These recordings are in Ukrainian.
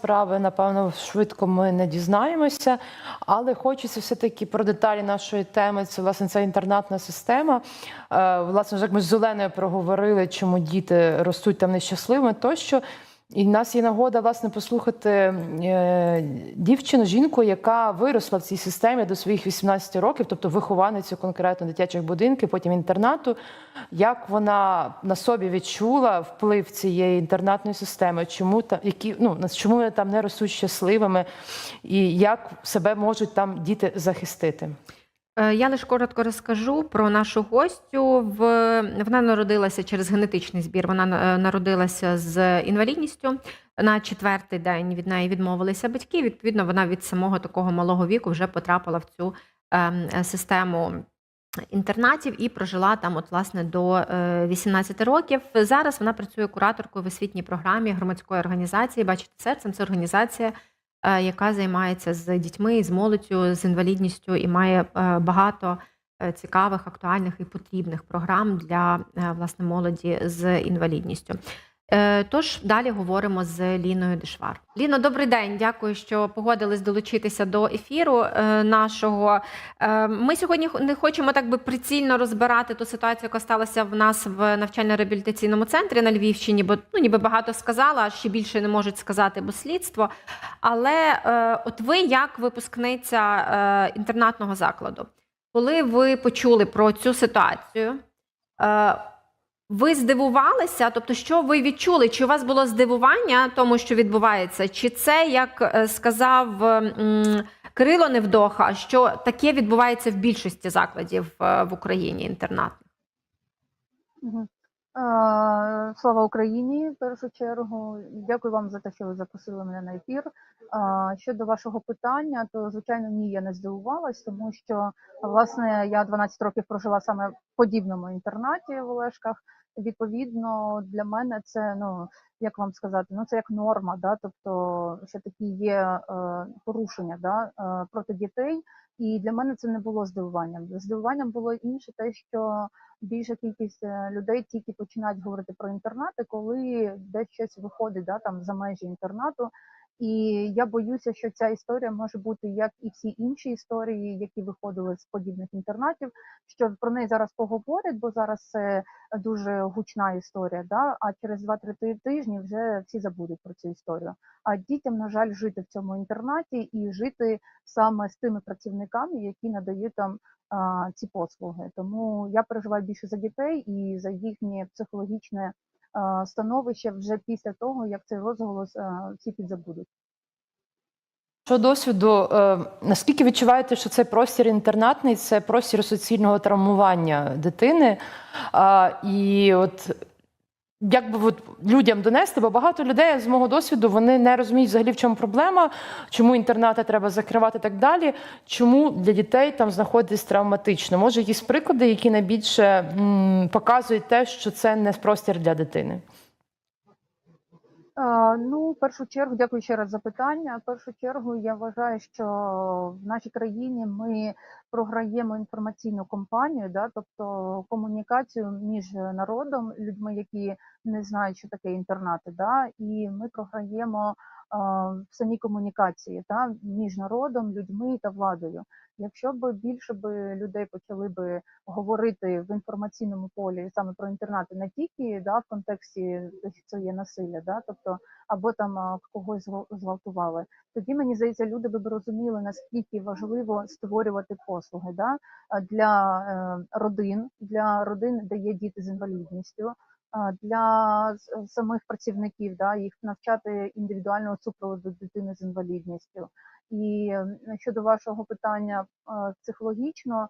справи, напевно, швидко ми не дізнаємося, але хочеться все-таки про деталі нашої теми. Це власне ця інтернатна система. Е, Власне, як ми з Зеленою проговорили, чому діти ростуть там нещасливими, тощо. І в нас є нагода власне послухати е, дівчину, жінку, яка виросла в цій системі до своїх 18 років, тобто вихованицю конкретно дитячих будинків, потім інтернату. Як вона на собі відчула вплив цієї інтернатної системи, чому та які ну чому вони там не ростуть щасливими, і як себе можуть там діти захистити? Е, Я лише коротко розкажу про нашу гостю. Вона народилася через генетичний збір. Вона е, народилася з інвалідністю. На четвертий день від неї відмовилися батьки. Відповідно, вона від самого такого малого віку вже потрапила в цю ем, е, систему інтернатів і прожила там, от власне, до е, 18 років. Зараз вона працює кураторкою в освітній програмі громадської організації. Бачите, серцем це організація е, яка займається з дітьми, з молоддю, з інвалідністю і має е, багато е, цікавих, актуальних і потрібних програм для е, власне молоді з інвалідністю. Е, Тож далі говоримо з Ліною Дешвар. Ліно, добрий день. Дякую, що погодились долучитися до ефіру е, нашого. Е, Ми сьогодні не хочемо так би прицільно розбирати ту ситуацію, яка сталася в нас в навчально-реабілітаційному центрі на Львівщині, бо ну ніби багато сказала, ще більше не можуть сказати, бо слідство. Але от ви, як випускниця інтернатного закладу, коли ви почули про цю ситуацію, ви здивувалися? Тобто, що ви відчули? Чи у вас було здивування тому, що відбувається? Чи це, як е, сказав Кирило Невдоха, що таке відбувається в більшості закладів е, в Україні інтернатних? Е, Слава Україні! В першу чергу, дякую вам за те, що ви запросили мене на ефір. Щодо вашого питання, то звичайно ні, я не здивувалась, тому що власне я 12 років прожила саме в подібному інтернаті в Олешках. Відповідно, для мене це ну як вам сказати, ну це як норма, да, тобто що такі є е, порушення да, е, проти дітей. І для мене це не було здивуванням. Здивуванням було інше, те, що більша кількість е, людей тільки починають говорити про інтернати, коли десь щось виходить да, там за межі інтернату. І я боюся, що ця історія може бути як і всі інші історії, які виходили з подібних інтернатів, що про неї зараз поговорять, бо зараз це дуже гучна історія. Да? А через 2-3 тижні вже всі забудуть про цю історію. А дітям, на жаль, жити в цьому інтернаті і жити саме з тими працівниками, які надають там а, ці послуги. Тому я переживаю більше за дітей і за їхнє психологічне становище вже після того, як цей розголос всі підзабудуть. Що досвіду, е, наскільки відчуваєте, що цей простір інтернатний це простір суцільного травмування дитини? І от як би от людям донести, бо багато людей з мого досвіду вони не розуміють взагалі, в чому проблема, чому інтернати треба закривати і так далі. Чому для дітей там знаходитись травматично? Може, якісь приклади, які найбільше м, показують те, що це не простір для дитини? Ну, в першу чергу, дякую ще раз за питання. В першу чергу, я вважаю, що в нашій країні ми програємо інформаційну кампанію, да, тобто комунікацію між народом, людьми, які не знають, що таке інтернати, да, і ми програємо в самій комунікації да, між народом, людьми та владою. Якщо б більше б людей почали би говорити в інформаційному полі саме про інтернати, не тільки да, в контексті те, що є насилля, да, тобто або там когось зґвалтували, тоді мені здається, люди би розуміли наскільки важливо створювати послуги да, для е, родин, для родин, де є діти з інвалідністю. Для самих працівників да, їх навчати індивідуального супроводу дитини з інвалідністю. І е, щодо вашого питання е, психологічно, е,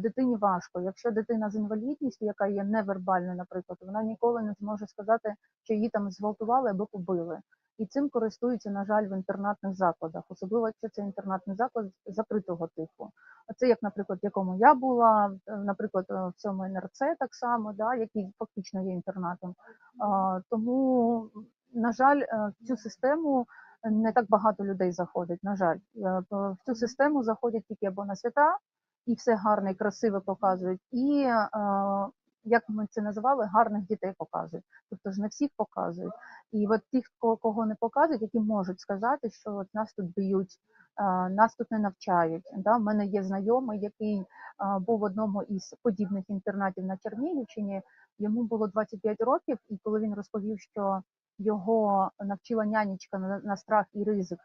дитині важко. Якщо дитина з інвалідністю, яка є невербальною, наприклад, вона ніколи не зможе сказати, що її там зґвалтували або побили. І цим користуються, на жаль, в інтернатних закладах, особливо якщо це інтернатний заклад закритого типу. Це як, наприклад, в якому я була, е, наприклад, е, в цьому НРЦ так само, да, який фактично є інтернатом. Тому, на жаль, е, в цю систему не так багато людей заходить. На жаль, Е, в цю систему заходять тільки або на свята, і все гарне і красиве показують, і е, як ми це називали, гарних дітей показують. Тобто ж не всіх показують. І от тих, кого- не показують, які можуть сказати, що от нас тут б'ють, а, нас тут не навчають. Да? У мене є знайомий, який а, був в одному із подібних інтернатів на Чернігівщині. Йому було 25 років, і коли він розповів, що його навчила нянечка на, на страх і ризик е,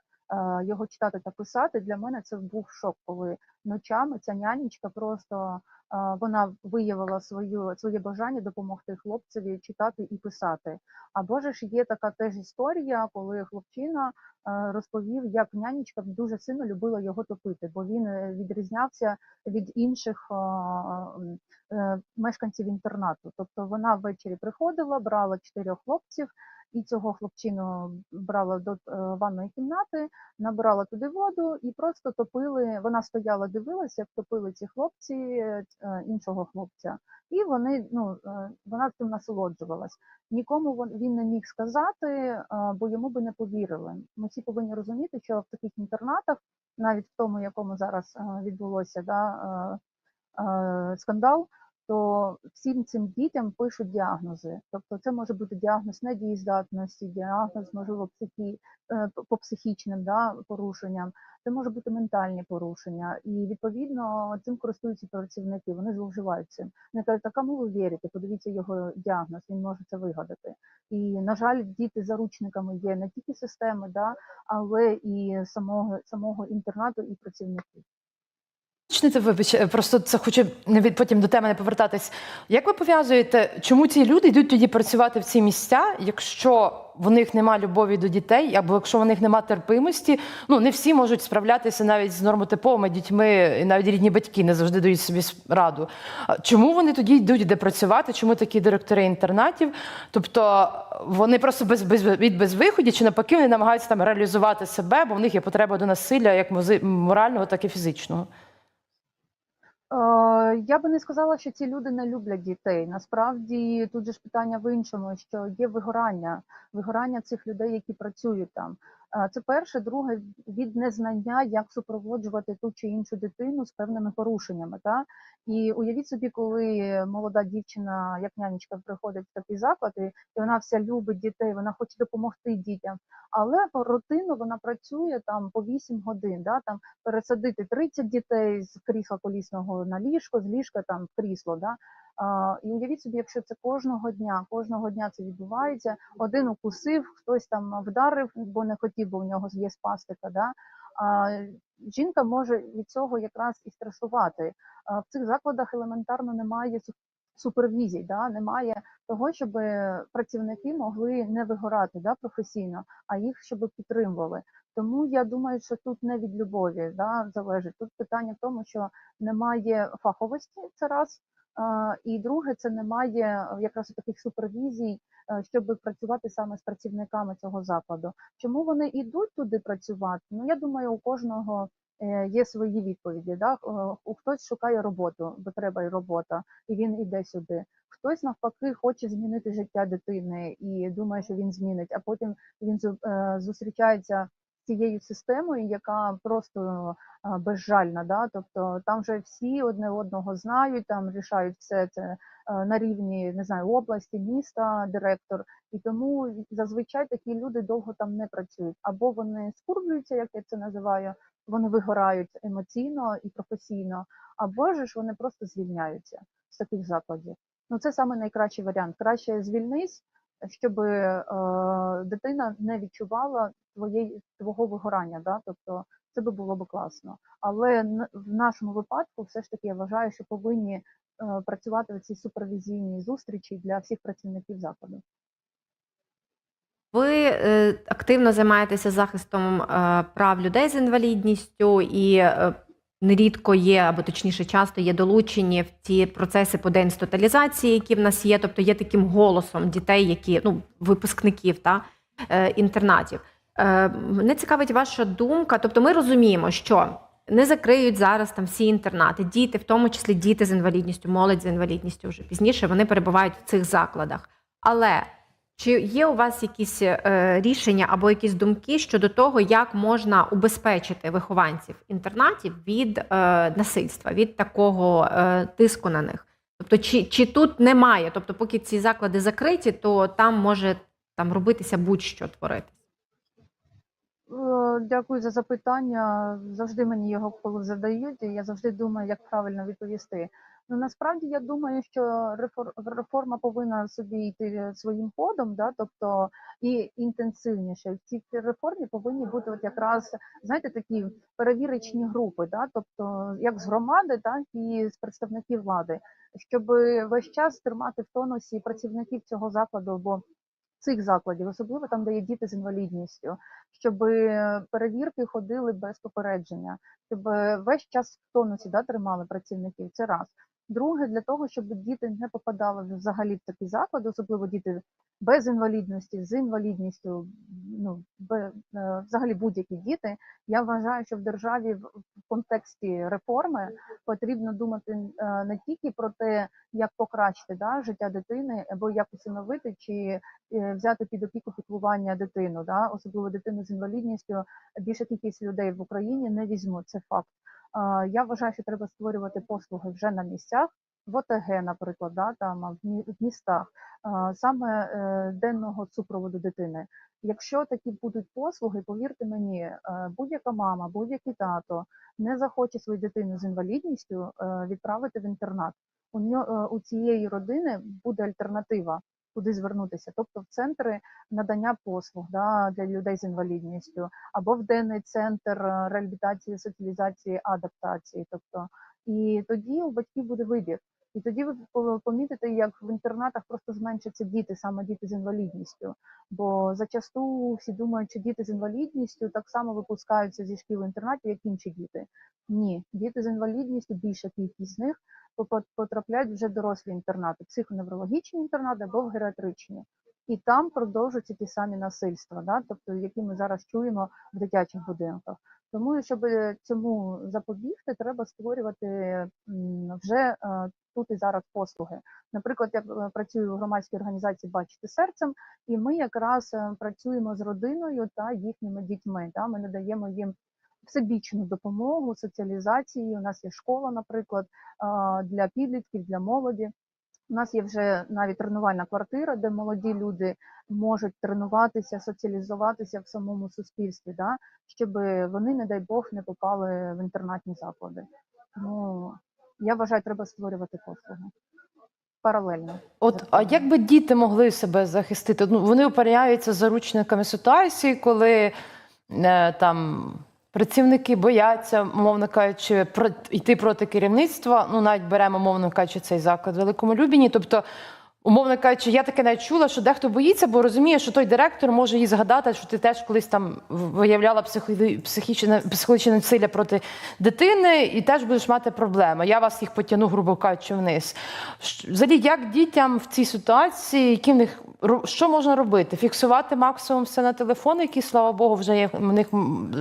його читати та писати, для мене це був шок, коли ночами ця нянечка просто е, вона виявила свою своє бажання допомогти хлопцеві читати і писати. Або ж є така теж історія, коли хлопчина е, розповів, як нянечка дуже сильно любила його топити, бо він е, відрізнявся від інших е, е, мешканців інтернату. Тобто вона ввечері приходила, брала чотирьох хлопців. І цього хлопчину брала до е, ванної кімнати, набирала туди воду і просто топили. Вона стояла, дивилася, як топили ці хлопці е, іншого хлопця, і вони ну е, вона цим насолоджувалась. Нікому він не міг сказати, е, бо йому би не повірили. Ми всі повинні розуміти, що в таких інтернатах, навіть в тому, якому зараз е, відбулося да, е, е, скандал, то всім цим дітям пишуть діагнози. Тобто це може бути діагноз недієздатності, діагноз, можливо, психі, е, по психічним да, порушенням, це може бути ментальні порушення. І відповідно цим користуються працівники, вони зловживають цим. Вони кажуть, а кому ви вірите? Подивіться його діагноз, він може це вигадати. І, на жаль, діти заручниками є не тільки системи, да, але і самого, самого інтернату і працівників. Уточнити, вибач, е, просто це хочу потім до теми не повертатись. Як ви пов'язуєте, чому ці люди йдуть тоді працювати в ці місця, якщо в них немає любові до дітей, або якщо в них немає терпимості? Ну не всі можуть справлятися навіть з нормотиповими дітьми, і навіть рідні батьки не завжди дають собі раду. Чому вони тоді йдуть де працювати? Чому такі директори інтернатів? Тобто вони просто без, без від безвиході, чи навпаки вони намагаються там реалізувати себе, бо в них є потреба до насилля, як морального, так і фізичного. Е, Я би не сказала, що ці люди не люблять дітей. Насправді тут же ж питання в іншому, що є вигорання, вигорання цих людей, які працюють там. Це перше, друге від незнання, як супроводжувати ту чи іншу дитину з певними порушеннями. Та? І уявіть собі, коли молода дівчина, як нянечка, приходить в такий заклад, і вона вся любить дітей, вона хоче допомогти дітям, але по вона працює там по 8 годин, да, там пересадити 30 дітей з крісла колісного на ліжко, з ліжка там крісло. Да? І уявіть собі, якщо це кожного дня, кожного дня це відбувається, один укусив, хтось там вдарив, бо не хотів, бо в нього є спастика. Да? Жінка може від цього якраз і стресувати. В цих закладах елементарно немає супервізій, да? немає того, щоб працівники могли не вигорати да, професійно, а їх щоб підтримували. Тому я думаю, що тут не від любові да, залежить. Тут питання в тому, що немає фаховості, це раз. А, І друге, це немає е, якраз таких супервізій, е, щоб працювати саме з працівниками цього закладу. Чому вони йдуть туди працювати? Ну я думаю, у кожного е, є свої відповіді. Да? Е, Хтось шукає роботу, бо треба й робота, і він іде сюди. Хтось навпаки хоче змінити життя дитини і думає, що він змінить, а потім він е, зустрічається цією системою, яка просто безжальна. Да? Тобто там вже всі одне одного знають, там рішають все це е, на рівні не знаю, області, міста, директор. І тому зазвичай такі люди довго там не працюють. Або вони скурблюються, як я це називаю, вони вигорають емоційно і професійно, або ж вони просто звільняються з таких закладів. Ну це саме найкращий варіант. Краще звільнись, щоб е, дитина не відчувала твоєї твого вигорання. Да? Тобто це би було б класно. Але в нашому випадку, все ж таки, я вважаю, що повинні е, працювати ці супервізійні зустрічі для всіх працівників закладу. Ви е, активно займаєтеся захистом е, прав людей з інвалідністю і е, нерідко є, або точніше, часто є долучені в ці процеси по деінституалізації, які в нас є, тобто є таким голосом дітей, які ну, випускників та, е, інтернатів. Е, Мене цікавить ваша думка. Тобто, ми розуміємо, що не закриють зараз там всі інтернати, діти, в тому числі діти з інвалідністю, молодь з інвалідністю вже пізніше, вони перебувають в цих закладах. Але чи є у вас якісь е, рішення або якісь думки щодо того, як можна убезпечити вихованців інтернатів від е, насильства, від такого е, тиску на них? Тобто, чи, чи тут немає? Тобто, поки ці заклади закриті, то там може там робитися будь-що творити. Е, Дякую за запитання. Завжди мені його коли задають, і я завжди думаю, як правильно відповісти. Ну насправді я думаю, що реформа повинна собі йти своїм ходом, да, тобто і інтенсивніше. В цій реформі повинні бути от якраз знаєте такі перевірочні групи, да, тобто як з громади, так і з представників влади, щоб весь час тримати в тонусі працівників цього закладу або цих закладів, особливо там, де є діти з інвалідністю, щоб перевірки ходили без попередження, щоб весь час в тонусі да, тримали працівників. Це раз. Друге, для того, щоб діти не попадали взагалі в такі заклади, особливо діти без інвалідності, з інвалідністю, ну е, взагалі будь-які діти. Я вважаю, що в державі в в контексті реформи потрібно думати е, не тільки про те, як покращити да, життя дитини, або як усиновити чи е, взяти під опіку піклування дитину, да, особливо дитину з інвалідністю. Більша кількість людей в Україні не візьмуть це факт. Я вважаю, що треба створювати послуги вже на місцях. В ОТГ, наприклад, да, там в містах саме е, денного супроводу дитини. Якщо такі будуть послуги, повірте мені, е, будь-яка мама, будь-який тато не захоче свою дитину з інвалідністю е, відправити в інтернат. У цієї родини буде альтернатива, куди звернутися, тобто в центри надання послуг да, для людей з інвалідністю, або в денний центр е, реабілітації, соціалізації, адаптації. Тобто, і тоді у батьків буде вибір. І тоді ви по- помітите, як в інтернатах просто зменшаться діти, саме діти з інвалідністю. Бо зачасту всі думають, що діти з інвалідністю так само випускаються зі шкіл інтернатів, як інші діти. Ні, діти з інвалідністю, більша кількість з них потрапляють вже дорослі інтернати, психоневрологічні інтернати або в геріатричні. І там продовжуються ті самі насильства, да? тобто, які ми зараз чуємо в дитячих будинках. Тому, щоб цьому запобігти, треба створювати вже е, тут і зараз послуги. Наприклад, я е, працюю в громадській організації Бачити серцем, і ми якраз е, працюємо з родиною та їхніми дітьми. Да? Ми надаємо їм всебічну допомогу, соціалізації. У нас є школа, наприклад, для підлітків, для молоді. У нас є вже навіть тренувальна квартира, де молоді люди можуть тренуватися, соціалізуватися в самому суспільстві, да? щоб вони, не дай Бог, не попали в інтернатні заклади. Тому я вважаю, треба створювати послуги паралельно. От, а як би діти могли себе захистити? Ну, вони опиняються заручниками ситуації, коли е, там працівники бояться, мовно кажучи, йти проти керівництва. Ну, навіть беремо, мовно кажучи, цей заклад в Великому Любіні. Тобто, умовно кажучи, я таке навіть чула, що дехто боїться, бо розуміє, що той директор може їй згадати, що ти теж колись там виявляла психічне, психологічне насилля проти дитини, і теж будеш мати проблеми. Я вас їх потягну, грубо кажучи, вниз. Взагалі, як дітям в цій ситуації, які в них що можна робити? Фіксувати максимум все на телефон, які, слава Богу, вже є в них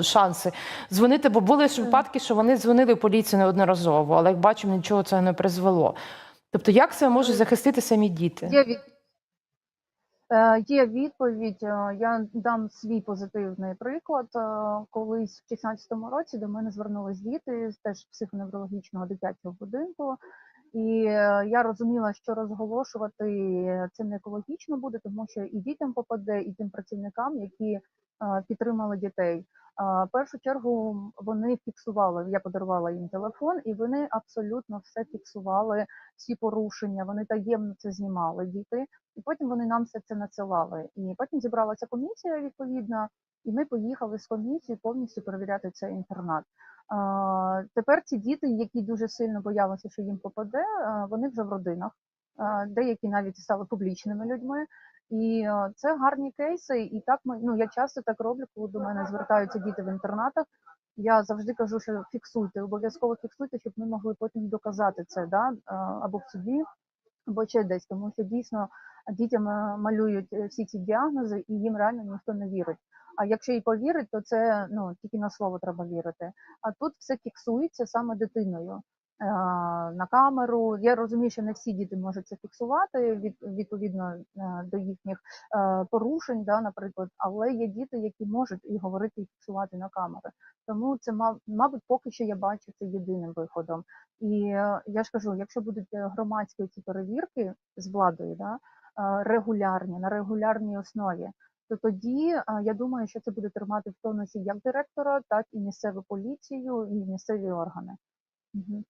шанси. Дзвонити, бо були ж випадки, що вони дзвонили в поліцію неодноразово, але як бачимо, нічого це не призвело. Тобто, як себе можуть захистити самі діти? Є від... Е, Є відповідь. Е, Я дам свій позитивний приклад. Е, Колись в 16-му році до мене звернулись діти з теж психоневрологічного дитячого будинку, і я розуміла, що розголошувати це не екологічно буде, тому що і дітям попаде, і тим працівникам, які підтримали дітей. В першу чергу вони фіксували. Я подарувала їм телефон, і вони абсолютно все фіксували, всі порушення. Вони таємно це знімали діти. І потім вони нам все це надсилали. І потім зібралася комісія відповідна, і ми поїхали з комісією повністю перевіряти цей інтернат. Тепер ці діти, які дуже сильно боялися, що їм попаде, вони вже в родинах. Деякі навіть стали публічними людьми. І це гарні кейси. І так ми ну я часто так роблю, коли до мене звертаються діти в інтернатах. Я завжди кажу, що фіксуйте, обов'язково фіксуйте, щоб ми могли потім доказати це, да, або в суді, або ще десь, тому що дійсно дітям е, малюють е, всі ці діагнози, і їм реально ніхто не вірить. А якщо і повірить, то це ну тільки на слово треба вірити. А тут все фіксується саме дитиною. На камеру. Я розумію, що не всі діти можуть це фіксувати від, відповідно е, до їхніх е, порушень, да, наприклад, але є діти, які можуть і говорити, і фіксувати на камери. Тому це мабуть, поки що я бачу це єдиним виходом. І е, я ж кажу, якщо будуть е, громадські ці перевірки з владою, да, е, регулярні на регулярній основі, то тоді е, я думаю, що це буде тримати в тонусі як директора, так і місцеву поліцію, і місцеві органи. Мгм.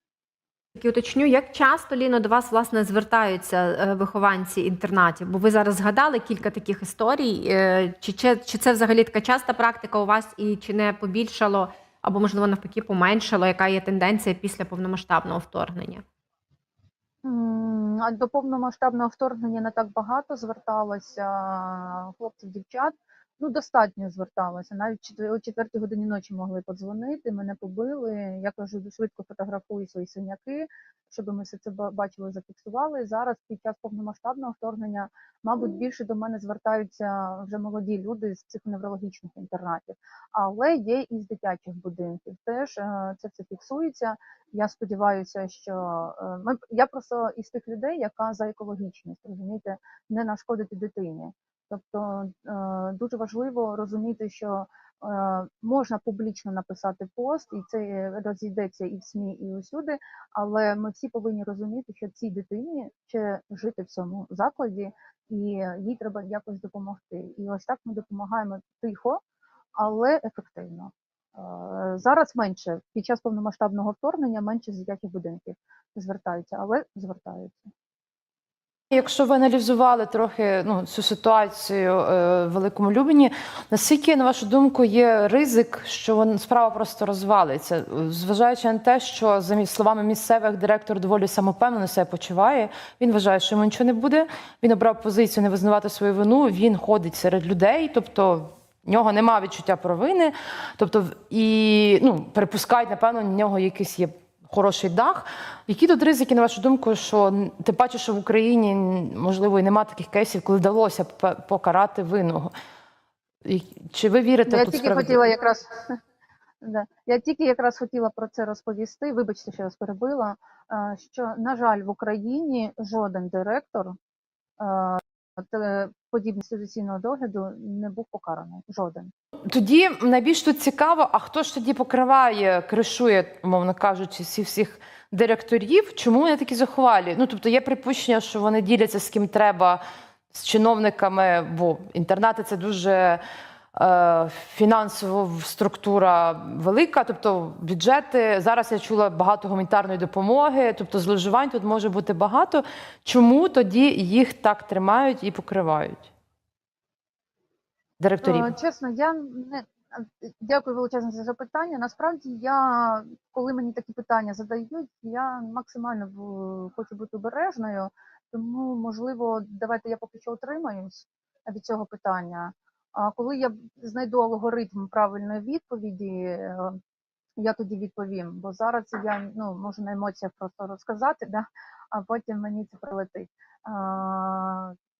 Таки уточню, як часто Ліно до вас власне звертаються е, вихованці інтернатів? Бо ви зараз згадали кілька таких історій. Е, Чи, чи, чи це взагалі така часта практика у вас, і чи не побільшало, або можливо навпаки поменшало? Яка є тенденція після повномасштабного вторгнення? До повномасштабного вторгнення не так багато зверталося хлопців, дівчат. Ну, достатньо зверталося. Навіть о четвертій годині ночі могли подзвонити, мене побили. Я кажу, швидко фотографую свої синяки, щоб ми все це бачили, зафіксували. Зараз під час повномасштабного вторгнення, мабуть, більше до мене звертаються вже молоді люди з психоневрологічних інтернатів, але є і з дитячих будинків. Теж е, це все фіксується. Я сподіваюся, що е, ми я просто із тих людей, яка за екологічність, розумієте, не нашкодити дитині. Тобто е, дуже важливо розуміти, що е, можна публічно написати пост, і це розійдеться і в СМІ, і усюди. Але ми всі повинні розуміти, що цій дитині ще жити в цьому закладі, і їй треба якось допомогти. І ось так ми допомагаємо тихо, але ефективно. Е, Зараз менше під час повномасштабного вторгнення менше з дитячих будинків звертаються, але звертаються. Якщо ви аналізували трохи ну, цю ситуацію е, в Великому Любені, наскільки, на вашу думку, є ризик, що справа просто розвалиться, зважаючи на те, що за словами місцевих директор доволі самопевнено себе почуває. Він вважає, що йому нічого не буде. Він обрав позицію не визнавати свою вину. Він ходить серед людей, тобто. В нього немає відчуття провини, тобто і ну припускають, напевно, в нього якийсь є хороший дах. Які тут ризики, на вашу думку, що тим паче, що в Україні можливо і немає таких кейсів, коли вдалося покарати винного? Чи ви вірите Я тут тільки хотіла якраз да. я тільки якраз хотіла про це розповісти. Вибачте, що я вас перебила. Що на жаль, в Україні жоден директор е, те- подібного догляду не був покараний. Жоден. Тоді найбільш тут цікаво, а хто ж тоді покриває, кришує, умовно кажучи, всіх всіх директорів? Чому вони такі захвалі? Ну тобто є припущення, що вони діляться з ким треба з чиновниками, бо інтернати це дуже е, фінансово структура велика, тобто бюджети. Зараз я чула багато гуманітарної допомоги, тобто зловживань тут може бути багато. Чому тоді їх так тримають і покривають? Директорів. Е, Чесно, я не дякую величезне за запитання. Насправді, я коли мені такі питання задають, я максимально хочу бути обережною, тому можливо, давайте я поки що утримаюсь від цього питання. А коли я знайду алгоритм правильної відповіді, е, я тоді відповім. Бо зараз я ну можу на емоціях просто розказати, да, а потім мені це прилетить.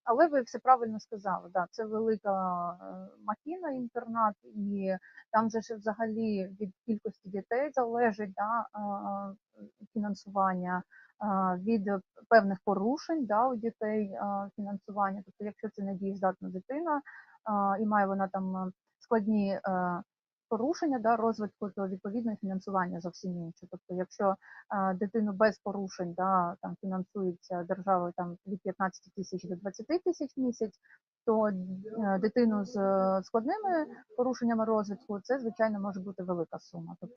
Але ви все правильно сказали. Да, це велика е, махіна інтернат, і там же ж взагалі від кількості дітей залежить да, фінансування, від певних порушень да, у дітей фінансування. Тобто, якщо це недієздатна дитина і має вона там е, складні е, порушення да, розвитку, то відповідно і фінансування зовсім інше. Тобто, якщо е, дитину без порушень да, там фінансується державою там від 15 тисяч до 20 тисяч в місяць, то дитину з складними порушеннями розвитку це звичайно може бути велика сума. Тобто